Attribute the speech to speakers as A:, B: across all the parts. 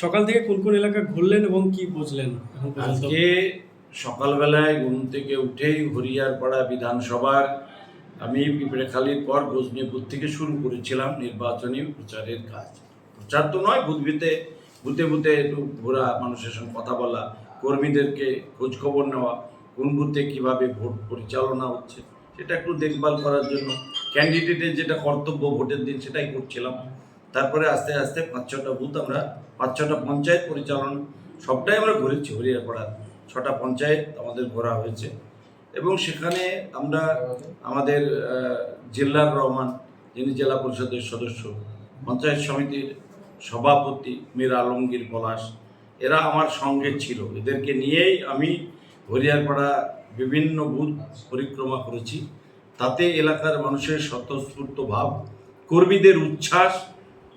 A: সকাল থেকে কোন কোন এলাকা ঘুরলেন এবং কি বুঝলেন
B: আজকে সকালবেলায় ঘুম থেকে উঠেই হরিয়ারপাড়া বিধানসভার আমি পিঁপড়েখালির পর গজনীপুর থেকে শুরু করেছিলাম নির্বাচনী প্রচারের কাজ। প্রচার তো নয় বুথবিতে বুথে বুথে একটু ঘোরা, মানুষের সঙ্গে কথা বলা, কর্মীদেরকে খোঁজখবর নেওয়া, কোন বুথে কীভাবে ভোট পরিচালনা হচ্ছে, সেটা একটু দেখভাল করার জন্য ক্যান্ডিডেটের যেটা কর্তব্য ভোটের দিন সেটাই করছিলাম। তারপরে আস্তে আস্তে পাঁচ ছটা বুথ আমরা, পাঁচ ছটা পঞ্চায়েত পরিচালনা, সবটাই আমরা ঘুরেছি হরিয়ারপাড়ার ছটা পঞ্চায়েত আমাদের ঘোরা হয়েছে। এবং সেখানে আমরা আমাদের জেলার রহমান, যিনি জেলা পরিষদের সদস্য, পঞ্চায়েত সমিতির সভাপতি, মীর আলমগীর পলাশ, এরা আমার সঙ্গে ছিল। এদেরকে নিয়েই আমি হরিয়ারপাড়া বিভিন্ন বুথ পরিক্রমা করেছি। তাতে এলাকার মানুষের স্বতঃস্ফূর্ত ভাব, কর্মীদের উচ্ছ্বাস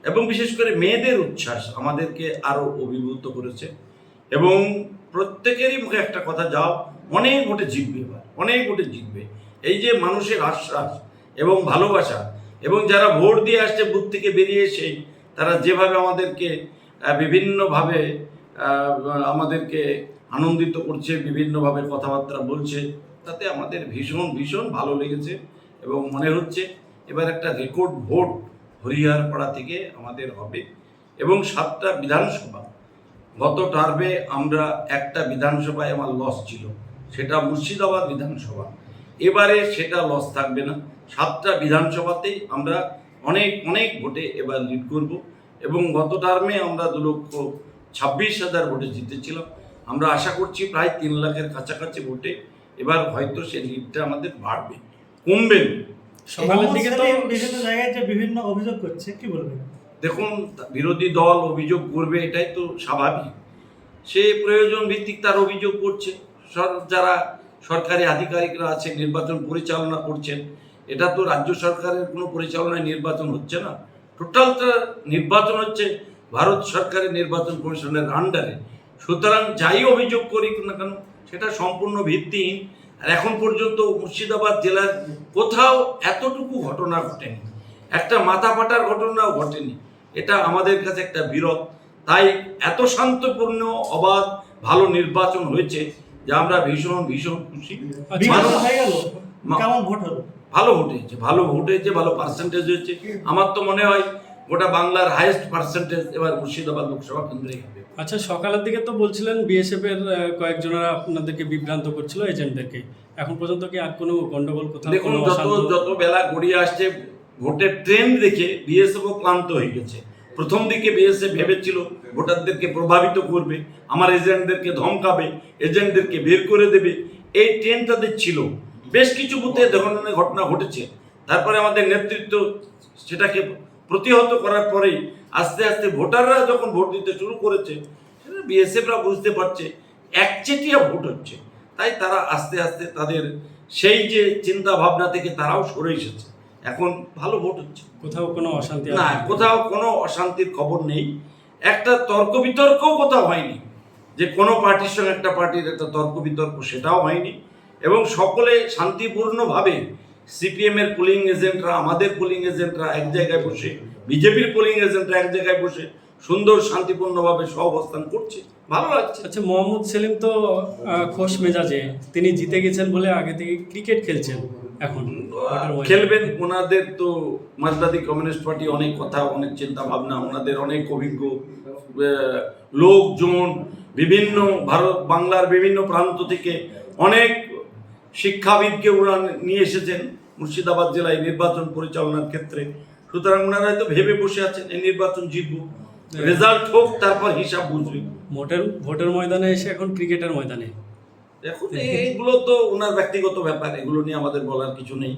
B: এবং বিশেষ করে মেয়েদের উচ্ছ্বাস আমাদেরকে আরও অভিভূত করেছে। এবং প্রত্যেকেরই মুখে একটা কথা যাও অনেক ভোটে জিতবে এবার, অনেক ভোটে জিতবে। এই যে মানুষের আশ্বাস এবং ভালোবাসা, এবং যারা ভোট দিয়ে আসছে, বুথ থেকে বেরিয়ে এসে, তারা যেভাবে আমাদেরকে বিভিন্নভাবে আমাদেরকে আনন্দিত করছে, বিভিন্নভাবে কথাবার্তা বলছে, তাতে আমাদের ভীষণ ভীষণ ভালো লেগেছে এবং মনে হচ্ছে এবার একটা রেকর্ড ভোট হরিহরপাড়া থেকে আমাদের হবে এবং সাতটা বিধানসভা। গত টার্মে আমরা একটা বিধানসভায় আমার লস ছিল, সেটা মুর্শিদাবাদ বিধানসভা। এবারে সেটা লস থাকবে না। সাতটা বিধানসভাতেই আমরা অনেক অনেক ভোটে এবার লিড করব এবং গত টার্মে আমরা দু লক্ষ ছাব্বিশ হাজার ভোটে জিতেছিলাম। আমরা আশা করছি প্রায় তিন লাখের কাছাকাছি ভোটে এবার হয়তো সেই লিডটা আমাদের বাড়বে, কমবে না।
A: সকালের দিকে তো
C: বিভিন্ন জায়গায় যে বিভিন্ন অভিযোগ করছে কি বলবেন?
B: দেখুন বিরোধী দল অভিযোগ করবে এটাই তো স্বাভাবিক। সে প্রয়োজন ভিত্তিক তার অভিযোগ করছে। যারা সরকারি আধিকারিকরা আছে নির্বাচন পরিচালনা করছেন এটা তো রাজ্য সরকারের কোনো পরিচালনায় নির্বাচন হচ্ছে না। টোটালটা নির্বাচন হচ্ছে ভারত সরকারের নির্বাচন কমিশনের আন্ডারে সুতরাং যাই অভিযোগ করি না কেন সেটা সম্পূর্ণ ভিত্তিহীন। আর এখন পর্যন্ত মুর্শিদাবাদ জেলার কোথাও এতটুকু ঘটনা ঘটেনি। একটা মাথা ফাটার ঘটনাও ঘটেনি। এটা আমাদের কাছে একটা বিরল তাই এত শান্তপূর্ণ অবাধ ভালো নির্বাচন হয়েছে যে আমরা ভীষণ ভীষণ খুশি। ভালো ভোট হয়েছে ভালো ভোট হয়েছে ভালো পার্সেন্টেজ হয়েছে। আমার তো মনে হয় গোটা বাংলার হাইয়েস্ট পার্সেন্টেজ এবার মুর্শিদাবাদ লোকসভা কেন্দ্রেই হবে।
A: আচ্ছা সকালের দিকে তো বলছিলেন বিএসএফ এর কয়েকজনেরা আপনাদেরকে বিভ্রান্ত করছিল এজেন্টদেরকে এখন পর্যন্ত কি আর কোনো গন্ডগোল কোথাও
B: দেখুন যত যত বেলা গড়িয়ে আসছে ভোটের ট্রেন্ড দেখে বিএসএফও ক্লান্ত হয়ে গেছে। প্রথম দিকে বিএসএফ ভেবেছিল ভোটারদেরকে প্রভাবিত করবে আমার এজেন্টদেরকে ধমকাবে এজেন্টদেরকে বের করে দেবে। এই ট্রেন্ড তাদের ছিল। বেশ কিছু বুথে ধরনের ঘটনা ঘটেছে। তারপরে আমাদের নেতৃত্ব সেটাকে প্রতিহত করার পরেই আস্তে আস্তে ভোটাররা যখন ভোট দিতে শুরু করেছে সেটা বিএসএফরা বুঝতে পারছে একচেটিয়া ভোট হচ্ছে। তাই তারা আস্তে আস্তে তাদের সেই যে চিন্তা ভাবনা থেকে তারাও সরে এসেছে। এখন ভালো ভোট হচ্ছে।
A: কোথাও কোনো অশান্তি
B: না কোথাও কোনো অশান্তির খবর নেই। একটা তর্ক বিতর্কও কোথাও হয়নি। যে কোনো পার্টির সঙ্গে একটা পার্টির একটা তর্ক বিতর্ক সেটাও হয়নি। এবং সকলে শান্তিপূর্ণভাবে সিপিএম এর পোলিং এজেন্টরা আমাদের পোলিং এজেন্টরা এক জায়গায় বসে বিজেপির পোলিং এজেন্টরা এক জায়গায় বসে সুন্দর শান্তিপূর্ণভাবে সহাবস্থান করছে। ভালো লাগছে।
A: আচ্ছা মোহাম্মদ সেলিম তো খোশ মেজাজে তিনি জিতে গেছেন বলে আগে থেকে ক্রিকেট খেলছেন এখন
B: খেলবেন ওনাদের তো মার্কসবাদী কমিউনিস্ট পার্টি অনেক কথা অনেক চিন্তা ভাবনা ওনাদের অনেক অভিজ্ঞ লোকজন বিভিন্ন ভারত বাংলার বিভিন্ন প্রান্ত থেকে অনেক শিক্ষাবিদকে ওরা নিয়ে এসেছেন মুর্শিদাবাদ জেলায় নির্বাচন পরিচালনার ক্ষেত্রে। সুতরাং ওনারা হয়তো ভেবে বসে আছেন এই নির্বাচন জিতবো। রেজাল্ট হোক তারপর হিসাব বুঝবে।
A: ভোটের ভোটের ময়দানে এসে এখন ক্রিকেটের ময়দানে।
B: এখন এইগুলো তো ওনার ব্যক্তিগত ব্যাপার এগুলো নিয়ে আমাদের বলার কিছু নেই।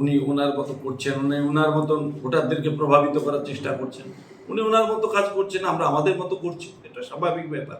B: উনি ওনার মতো করছেন উনি ওনার মতন ভোটারদেরকে প্রভাবিত করার চেষ্টা করছেন। উনি ওনার মতো কাজ করছেন আমরা আমাদের মতো করছি এটা স্বাভাবিক ব্যাপার।